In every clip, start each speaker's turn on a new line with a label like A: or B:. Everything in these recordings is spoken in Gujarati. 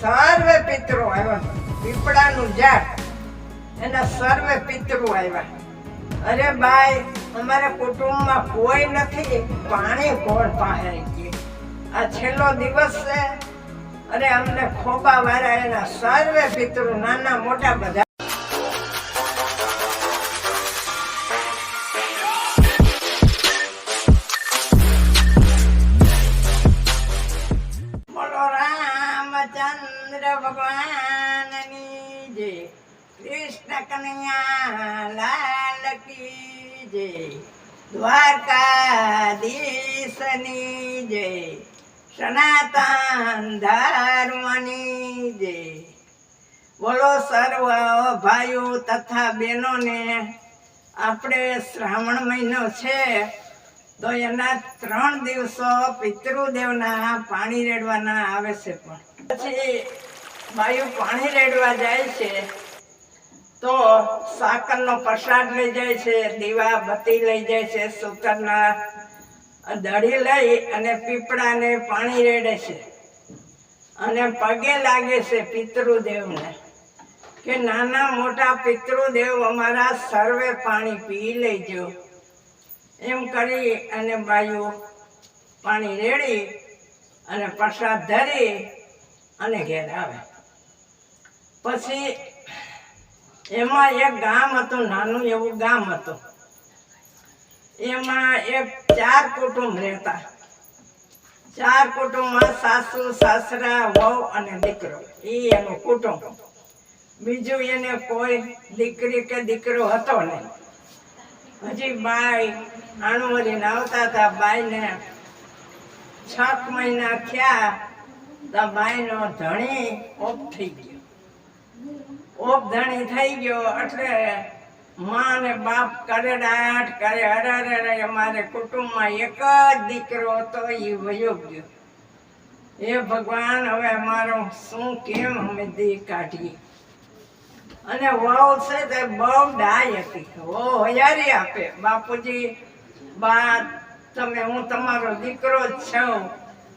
A: સર્વે પિતરો આવ્યા. પીપળાનું ઝાડ એના સર્વે પિતરો આવ્યા. અરે ભાઈ અમારા કુટુંબમાં કોઈ નથી, પાણી કોણ પાસે કે? આ છેલ્લો દિવસ છે. અરે અમને ખોબા વાળા એના સર્વે પિતરો નાના મોટા બધા જય કૃષ્ણ કનૈયા, લાલ કી જય. દ્વારકાધીશની જય. સનાતન ધર્મની જય. બોલો સર્વ ભાઈઓ તથા બહેનોને, આપણે શ્રાવણ મહિનો છે, તો એના ત્રણ દિવસો પિતૃદેવના પાણી રેડવાના આવે છે પણ. પછી બાયું પાણી રેડવા જાય છે, તો સાકરનો પ્રસાદ લઈ જાય છે, દીવા, બત્તી લઈ જાય છે, સૂતરના દડી લઈ અને પીપળાને પાણી રેડે છે. અને પગે લાગે છે પિતૃદેવને કે નાના મોટા પિતૃદેવ અમારા સર્વે પાણી પી લેજો. એમ કરી અને બાયું પાણી રેડી અને પ્રસાદ ધરી અને ઘેર આવે. પછી એમાં એક ગામ હતું, નાનું એવું ગામ હતું. એમાં એક ચાર કુટુંબ રહેતા. ચાર કુટુંબમાં સાસુ, સાસરા, વહુ અને દીકરો. એ એનું કુટુંબ બીજું એને કોઈ દીકરી કે દીકરો હતો નહીં. હજી બાઈ આણવરીને આવતા હતા. બાઈને છ મહિના થયા. તો બાઈનો ધણી ઓફ થઈ ગયો. ધણી થઈ ગયો એટલે માં ને બાપ કરે અરે અરે અરે અમારે કુટુંબમાં એક જ દીકરો હતો, એ વયો ગયો એ ભગવાન, હવે અમારો શું, કેમ અમે દી કાઢીએ? અને વહુ છે તે બહુ ડાય હતી. ઓ હયારી આપે. બાપુજી બા તમે, હું તમારો દીકરો જ છું.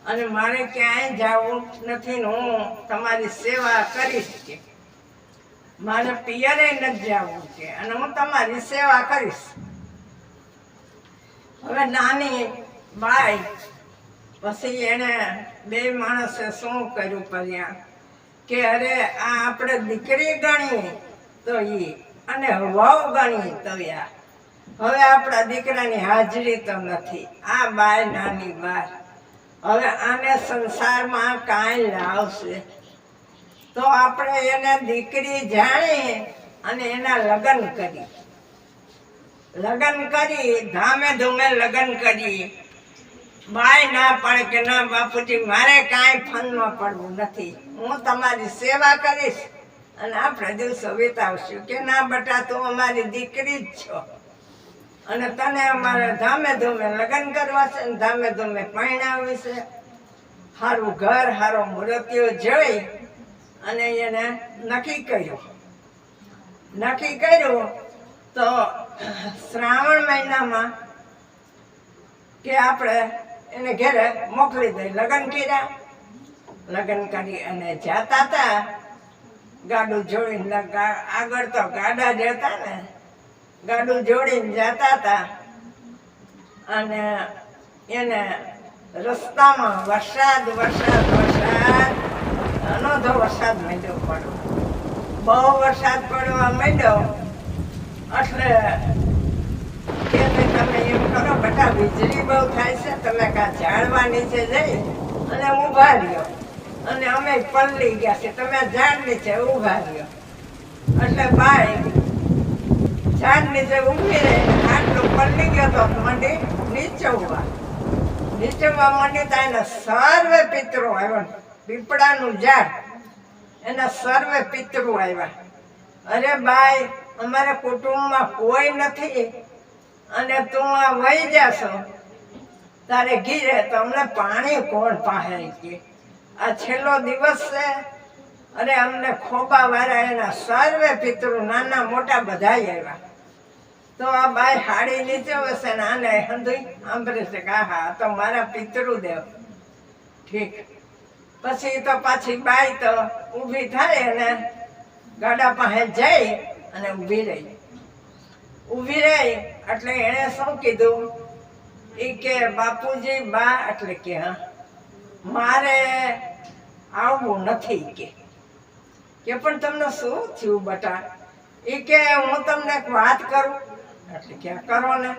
A: અને મારે ક્યાંય જવું નથી ને હું તમારી સેવા કરીશ કે મારે પિયરે નથી જવું છે અને હું તમારી સેવા કરીશ. હવે નાની બાઈ, પછી એને બે માણસે શું કર્યું કર્યા કે અરે, આ આપણે દીકરી ગણી તો ઈ, અને વહુ ગણી તો યા. હવે આપણા દીકરાની હાજરી તો નથી. આ બાય નાની બાય હવે આને સંસારમાં કાંઈ લાવશે? તો આપણે એને દીકરી જાણી અને એના લગ્ન કરી. લગ્ન કરી, ધામે ધૂમે લગ્ન કરી. બાય ના પડે કે ના બાપુજી, મારે કાંઈ ફનમાં પડવું નથી. હું તમારી સેવા કરીશ અને આપણે દિવસો વિતાવશું. કે ના બટા, તું અમારી દીકરી જ છો. અને તને અમારે ધામે ધૂમે લગ્ન કરવા છે ને ધામે ધૂમે પરણાવવી છે સારું ઘર સારો મૂર્તિઓ જોઈ અને એને નક્કી કર્યું. નક્કી કર્યું તો શ્રાવણ મહિનામાં કે આપણે એને ઘેરે મોકલી દઈ. લગ્ન કર્યા. લગ્ન કરી અને જાતા હતા. ગાડું જોડીને આગળ તો ગાડા જ હતા ને. ગાડું જોડીને જતા હતા. અને એને રસ્તામાં વરસાદ વરસાદ વરસાદ અનોધો વરસાદ માંડ્યો પડ્યો બહુ વરસાદ પડવા માંડ્યો. એટલે કે તમે એમ કરો, બેટા વીજળી બહુ થાય છે, તમે કાં ઝાડવા નીચે જઈ અને ઊભા રહ્યો. અને અમે પલળી ગયા છે. તમે ઝાડ નીચે ઊભા રહ્યો. એટલે ભાઈ ઝાડ નીચે ઊભી રહી આટલું પલળી ગયો તો મંડી નીચે ઊભા. નીચે ઊભા મંડી તો એને સર્વે પિતરો આવ્યા. પીપળાનું ઝાડ. એના સર્વે પિતૃ આવ્યા. અરે બાઈ, અમારા કુટુંબમાં કોઈ નથી. અને તું આ વહી જાશો. તારે ઘીરે તો અમને પાણી કોણ પાસે કે? આ છેલ્લો દિવસ છે. અરે અમને ખોબા વાળા એના સર્વે પિતૃ નાના મોટા બધા આવ્યા. તો આ બાઈ હાડી નીચે વસે ને આને હંધુઈ સાંભળે છે કે હા તો મારા પિતૃદેવ ઠીક. પછી તો પાછી બાઈ તો ઊભી થાય અને ગાડા પાસે જઈ અને ઊભી રહી. ઊભી રહી એટલે એણે શું કીધું? એ કે, બાપુજી, બા, એટલે કે, હા. મારે આવવું નથી કે. કે પણ તમને શું થયું બટા? એ કે, હું તમને એક વાત કરું. એટલે કે કરો ને.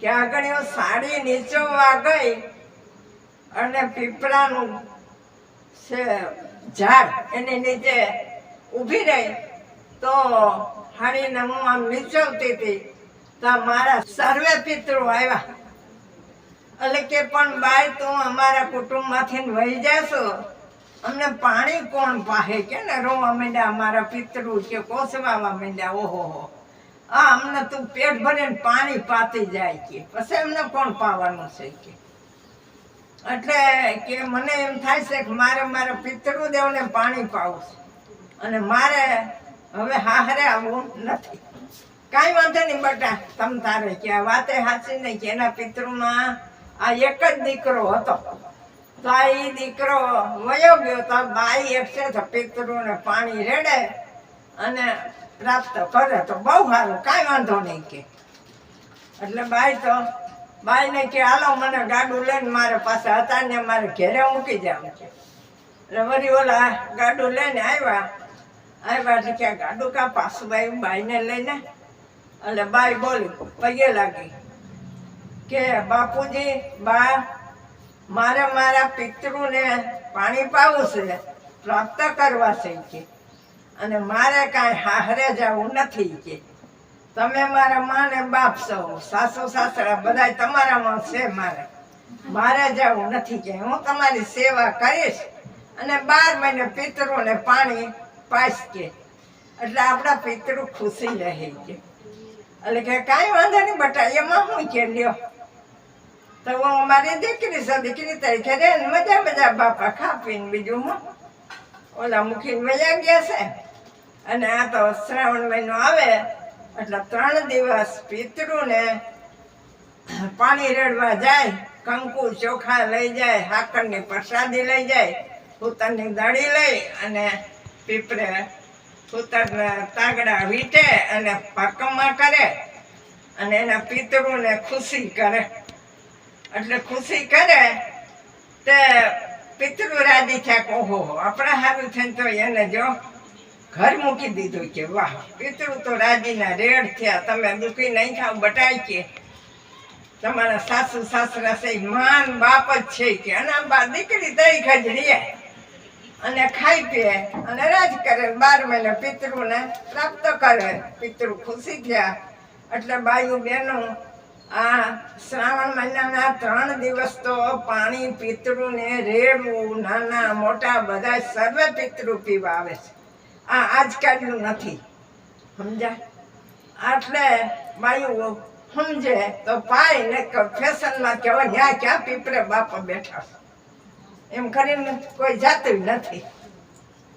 A: કે આગળ સાડી નીચોવા ગઈ અને પીપળાનું ઝાડ એની નીચે ઊભી રહી, તો હાણીને હું આમ નીચવતી હતી, તો મારા સર્વે પિતૃ આવ્યા. એટલે કે પણ બાય તું અમારા કુટુંબમાંથી વહી જાશો. અમને પાણી કોણ પાહે? કે ને રોવા માંડ્યા અમારા પિતૃ કે કોસવાવા માંડ્યા? ઓહો, હો. આ અમને તું પેટ ભરીને પાણી પાતી જાય કે, પછી અમને કોણ પાવાનું છે કે? એટલે કે મને એમ થાય છે કે મારે મારા પિતૃદેવને પાણી પાવું છે. અને મારે હવે હાહરે આવવું નથી. કાંઈ વાંધો નહીં બટા, તમ તારે કે આ વાતે સાચી નહીં કે એના પિતૃમાં આ એક જ દીકરો હતો. તો આ એ દીકરો વયો ગયો તો બાઈ એક છે તો પિતૃને પાણી રેડે અને પ્રાપ્ત કરે. તો બહુ સારું, કાંઈ વાંધો નહીં કે. એટલે બાઈ તો બાઈને કે, હાલો, મને ગાડું લઈને મારે પાસે હતા ને મારે ઘેરે મૂકી જાવ છે. એટલે વળી ઓલા ગાડું લઈને આવ્યા. આવ્યા એટલે કે ગાડું કા પાછું ભાઈ બાઈને લઈને? એટલે બાઈ બોલી, પગે લાગી. કે, બાપુજી, બા, મારે મારા પિતૃને પાણી પાવું છે, પ્રાપ્ત કરવા છે કે? અને મારે કાંઈ હાહરે જવું નથી કે? તમે મારા માં ને બાપ છો, સાસુ, સાસરા બધા તમારામાં છે મારે. મારે જવું નથી કે હું તમારી સેવા કરીશ અને બાર મહિને પિતૃને પાણી પાસ કે એટલે આપણા પિતૃ ખુશી રહે કે એટલે કે કાંઈ વાંધો નહીં બટા, એમાં હું કે લ્યો? તો હું અમારી દીકરી છે, દીકરી તરીકે રે મજા મજા બાપા ખાપીને બીજું હું. ઓલા મૂકીને મજા ગયા છે. અને આ તો શ્રાવણ મહિનો આવે એટલે ત્રણ દિવસ પિતૃને પાણી રેડવા જાય, કંકુ ચોખા લઈ જાય હાકરની પ્રસાદી લઈ જાય કૂતરની દળી લઈ અને પીપરે કૂતરને તાગડા વીટે અને પરકમા કરે અને એના પિતૃને ખુશી કરે. એટલે ખુશી કરે તે પિતૃ રાજી થયા કહો ઓહો, આપણે સારું થઈને તો એને જો ઘર મૂકી દીધું કે વાહ, પિતૃ તો રાજીના રેડ થયા. તમે દુઃખી નહીં ખાવ બટાય કે તમારા સાસુ સાસરા છે માન બાપ જ છે કે અને બા દીકરી દઈ ખજડીએ અને ખાઈ પીએ અને રાજ કરે, બાર મહિને પિતૃને પ્રાપ્ત કરે. પિતૃ ખુશી થયા. એટલે બાયું બેનો આ શ્રાવણ મહિનાના ત્રણ દિવસ તો પાણી પિતૃને રેડવું નાના મોટા બધા સર્વે પિતૃ પીવા આવે છે. આ આજકાલનું નથી. સમજાય? એટલે બાયું સમજે તો પાય ને ફેશનમાં કહેવાય ન્યા ક્યાં પીપરે બાપા બેઠા એમ કરીને કોઈ જાતું નથી.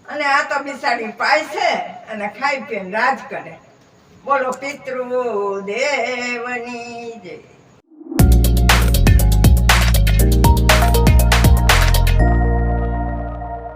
A: અને આ તો બિસાડી પાય છે અને ખાઈ પીને રાજ કરે. બોલો પિતૃ દેવની જય.